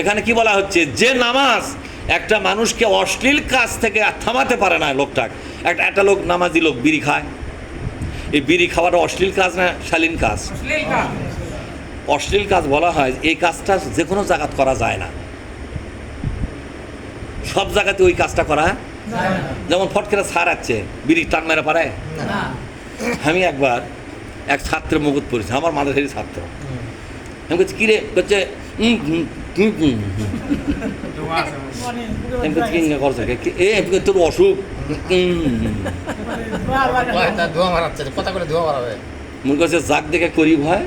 এখানে কি বলা হচ্ছে? যে নামাজ একটা মানুষকে অশ্লীল কাজ থেকে থামাতে পারে না লোকটা একটা একটা লোক নামাজি লোক বিড়ি খায়। এই বিড়ি খাওয়াটা অশ্লীল কাজ না শালীন কাজ? অশ্লীল কাজ। বলা হয় এই কাজটা যে কোনো জায়গাত করা যায় না। সব জায়গাতে ওই কাজটা করা যেমন ফট করে ছাড়াচ্ছে বিড়ি টান মেরে পারে? আমি একবার এক ছাত্রের মুকুট পড়েছি আমার মাদ্রাসারই ছাত্র। আমি বলছি কিরে? করছে "কি করছ? কি- এ তোর অসুখ কথা করে ধোয়া মারাবে মনে করছে জাগ দেখে করি ভয়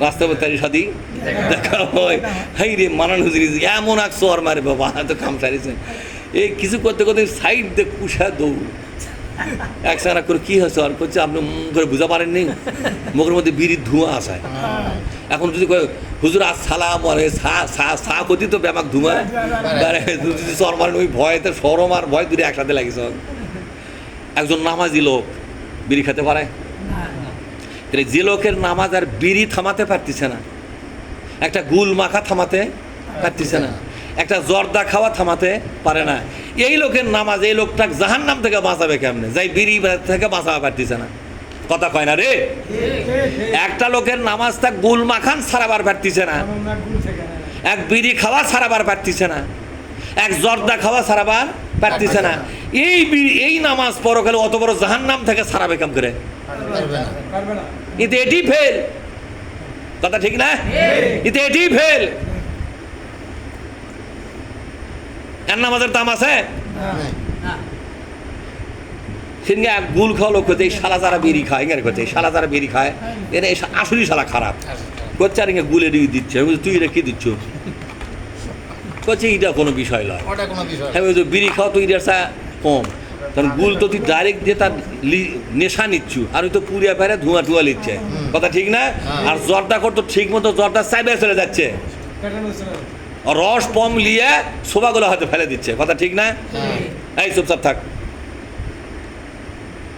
রাস্তা পথে তারি সাদি দেখা হয়। হাই রে মানান হুজুরি এমন এক চর মারে বাবা তো কাম সারিছে। এই কিছু করতে করতে সাইড দিয়ে কুষা দৌড়। এক সারা করে কি হয়েছে? আর করছে আপনি করে বুঝা পারেননি? মুখের মধ্যে বিড়ির ধোঁয়া আসায় এখন যদি হুজুর আর সালাম আরে, সা কতি তো ব্যামাক ধুমা যদি মারেন, ওই ভয়েতে সরম আর ভয় দুটো একসাথে লাগিস একজন নামাজি লোক বিড়ি খেতে পারে? তাহলে যে লোকের নামাজ আর বিড়ি থামাতে পারতিছে না, একটা গুল মাখা থামাতে পারতিছে না। একটা জর্দা খাওয়া থামাতে পারে না। এই লোকের নামাজ এই লোকটা জাহান নাম থেকে বাঁচাবে কেমনে? যাই বিড়ি থেকে বাঁচাবে পারতেছে না। কথা কয় না রে? একটা লোকের নামাজটা গুল মাখান সারাবার পারতেছে না। এক বিড়ি খাওয়া সারাবার পারতেছে না। এক জর্দা খাওয়া সারাবার পারতেছে না। এই বিড়ি- এই নামাজ পরকালে অত বড় জাহান নাম থেকে সারাবে কাম করে কিন্তু এটি ফেল। কথা ঠিক না? কিন্তু এটি ফেল এর নামাজের দাম আছে? সেদিনকে এক গুল খাওয়া লোক হচ্ছে এই শালা যারা বিড়ি খায় এখানে করছে এই শালা যারা বিড়ি খায় এরা এই আসলেই শালা খারাপ। করছে আর ইঙ্গে গুলে দিয়ে দিচ্ছে। আমি তুই এটা কি দিচ্ছ? করছে এইটা কোনো বিষয় নয় হ্যাঁ ওই বিড়ি খাওয়া তো এটার চা কম। কারণ গুল তো তুই ডাইরেক্ট দিয়ে তার নেশা নিচ্ছু আর ওই তো পুড়িয়া পেরে ধোঁয়া ধোঁয়া লিচ্ছে। কথা ঠিক না? হ্যাঁ। আর জ্বরটা করতো ঠিক মতো জ্বরটা চাইবে চলে যাচ্ছে। রস পম লিয়ে শোভাগুলো হয়তো ফেলে দিচ্ছে। কথা ঠিক না। এই চুপচাপ থাক।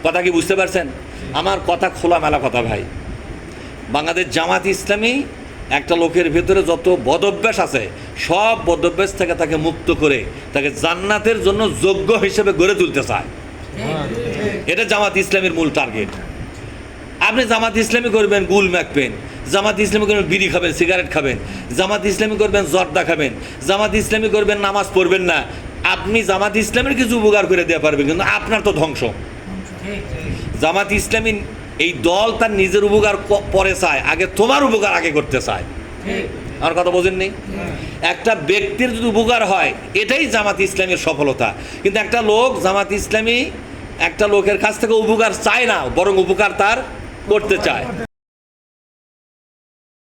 কথা কি বুঝতে পারছেন? আমার কথা খোলামেলা কথা ভাই। বাংলাদেশ জামাত ইসলামী একটা লোকের ভেতরে যত বদভ্যাস আছে সব বদভ্যাস থেকে তাকে মুক্ত করে তাকে জান্নাতের জন্য যোগ্য হিসেবে গড়ে তুলতে চায়। এটা জামাত ইসলামের মূল টার্গেট। আপনি জামাত ইসলামী করবেন গুল মাখবেন জামাত ইসলামী করবেন, বিড়ি খাবেন, সিগারেট খাবেন। জামাত ইসলামী করবেন, জর্দা খাবেন। জামাত ইসলামী করবেন, নামাজ পড়বেন না। আপনি জামাত ইসলামের কিছু উপকার করে দেওয়া পারবেন, কিন্তু আপনার তো ধ্বংস। জামাত ইসলামী এই দল তার নিজের উপকার পরে চায়, আগে তোমার উপকার আগে করতে চায়। আমার কথা বোঝেননি? একটা ব্যক্তির যদি উপকার হয়, এটাই জামাত ইসলামের সফলতা। কিন্তু একটা লোক, জামাত ইসলামী একটা লোকের কাছ থেকে উপকার চায় না, বরং উপকার তার করতে চায়।